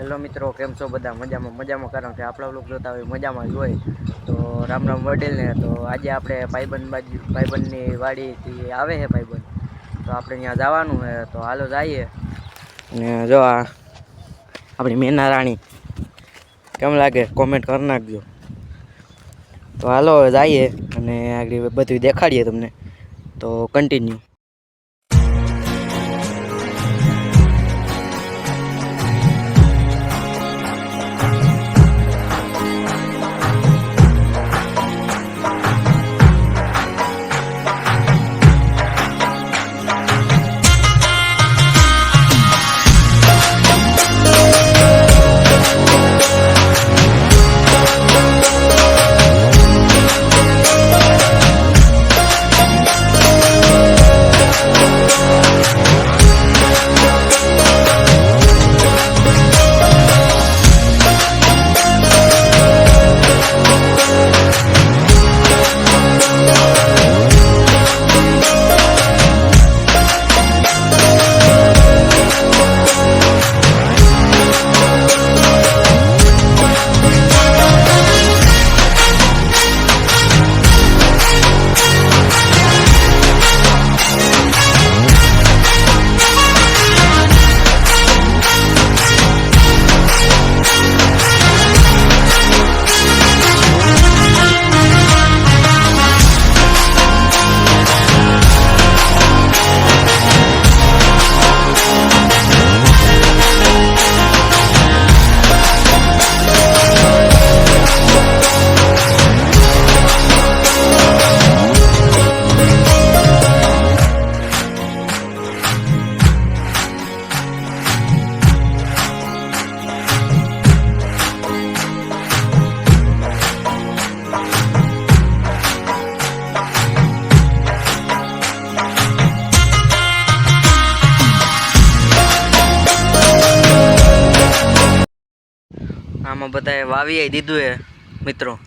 Hello મિત્રો, કેમ છો બધા? મજામાં મજામાં, કારણ કે આપણા લોકો જોતા હોય, મજામાં જ હોય. તો રામ રામ વડીલને, તો આજે આપણે ભાઈબંધ બાજુ, ભાઈબંધની વાડીથી આવે છે ભાઈબંધ. તો આપણે ત્યાં જવાનું છે, તો હાલો જઈએ. અને જો આ આપણી મેના રાણી, કેમ લાગે? કોમેન્ટ કરી નાખજો. તો હાલો જઈએ અને આગળ બધું દેખાડીએ તમને. તો કન્ટિન્યુ આમાં બધાએ વાવી દીધું હે મિત્રો.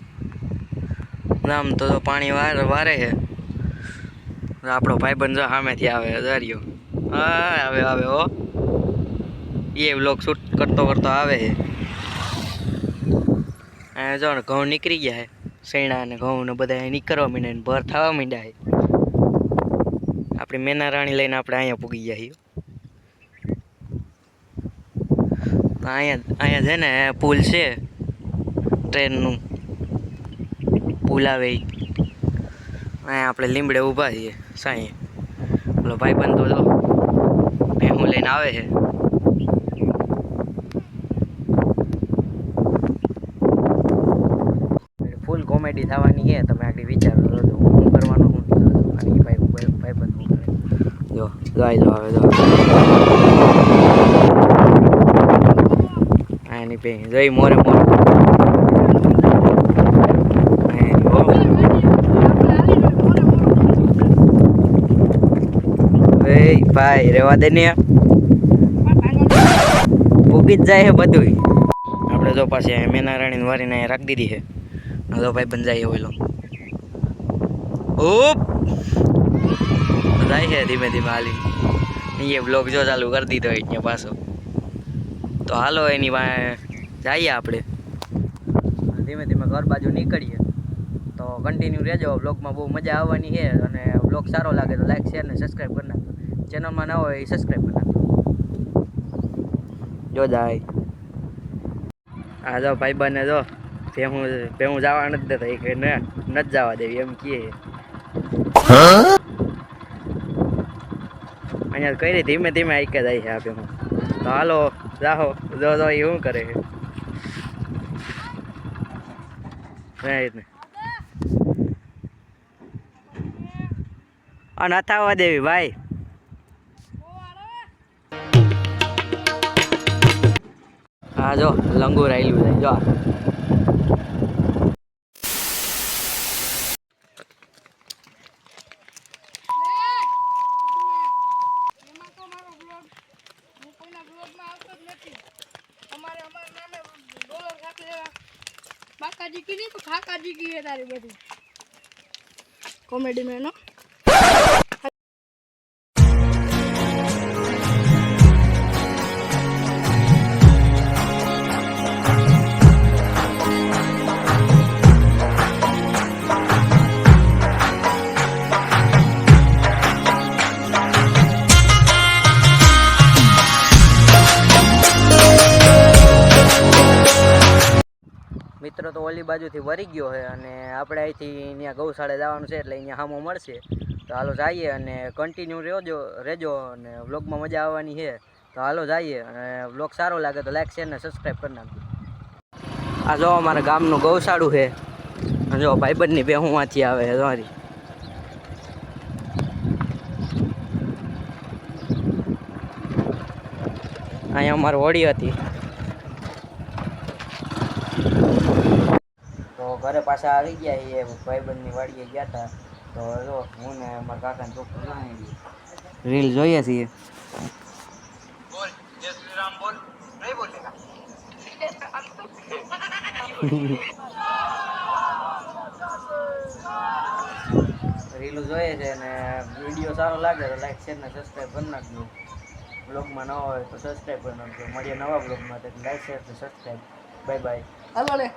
આમ તો પાણી વાર, વારે છે. આપણો ભાઈબંધ જો સામેથી આવે, દરિયો. હા, આવે આવે, હો. એ બ્લોક શૂટ કરતો કરતો આવે છે. અહીંયા જો ને ઘઉં નીકળી ગયા છે. શેણા ને ઘઉં ને બધા નીકળવા માંડ્યા ભર થવા માંડ્યા છે. આપણી મેના રાણી લઈને આપણે અહીંયા પૂગી ગયા છીએ. અહીંયા અહીંયા છે ને, પુલ છે. ટ્રેનનું. પુલ આવે. અહીંયા આપણે લીમડે ઊભા છીએ, સાંઈ. પેલો ભાઈબંધ તો જો, ભેહું લઈને આવે છે. ફૂલ કોમેડી થવાની છે તમે આગળ વિચારો તો હું કરવાનું હું અને ભાઈ ભાઈ, ભાઈબંધ હું જાય જો આવે જો. એની પે જોઈ મોરે મોરે. એ ભાઈ, રેવા દે ને ભૂગી જ જાય છે બધું આપણે જો પાસે મેના રાણીને વારીને અહીંયા રાખી દીધી છે હલો ભાઈ જાય ઓલો. ઓપ જાય છે ધીમે ધીમે હાલી. અહીંયા બ્લોગ જો ચાલુ કરી દીધો અહીંયા પાછો. તો હાલો એની વાંહે જઈએ આપણે. ધીમે ધીમે ઘર બાજુ નીકળીએ. તો કન્ટિન્યુ રહેજો બ્લોગમાં બહુ મજા આવવાની છે અને બ્લોગ સારો લાગે તો લાઈક શેર ને સબસ્ક્રાઈબ કરી નાખજો. ચેનલમાં ન હોય એ સબસ્ક્રાઈબ કરી નાખજો. જો જાય. આ જો ભાઈ બને જો ભેહું ભેહું જવા નથી દેતા એ કે ને નથી જવા દેવી એમ કહે. અહીંયા કઈ ધીમે ધીમે આઈકે જાય છે આ ભેહું. તો હાલો, જાહો. જો જો એ શું કરે આ નથી દેવી, ભાઈ. હા જો, લંગુર આવેલું છે, જો એમાં તો મારો બ્લોગ હું કોઈના બ્લોગમાં આવતો જ નથી અમારે અમારા નામે ડોલર રાખી દેવા બાકાજી કીધી તો ખાકાજી કીએ તારી બધી. કોમેડી મેનો ઓલી બાજુથી વરી ગયો છે અને આપણે અહીંથી ત્યાં ગૌશાળે જવાનું છે એટલે અહીંયા હામો મળશે. તો હાલો જઈએ અને કન્ટિન્યુ રહેજો રહેજો અને વ્લોગમાં મજા આવવાની છે તો હાલો જઈએ અને વ્લોગ સારો લાગે તો લાઈક શેર ને સબસ્ક્રાઈબ કરી નાખજો. આ જો અમારા ગામનું ગૌશાળું છે જો ભાઈબંધની બે હુંમાંથી આવે છે તમારી અહીંયા અમારી હોળી હતી. ઘરે પાછા આવી ગયા એ ભાઈબંધની વાડીએ ગયા હતા તો જો હું ને મારા ચોખ્ખું છોકરું રીલ જોઈએ છીએ રીલો જોઈએ છે અને વીડિયો સારો લાગે તો લાઈક શેર ને સબસ્ક્રાઈબ કરી નાખજો. બ્લોગમાં નવા હોય તો સબસ્ક્રાઈબ કરી નાખજો. મળીએ નવા બ્લોગમાં તો લાઈક શેર ને સબસ્ક્રાઈબ બાય બાય હાલો લે.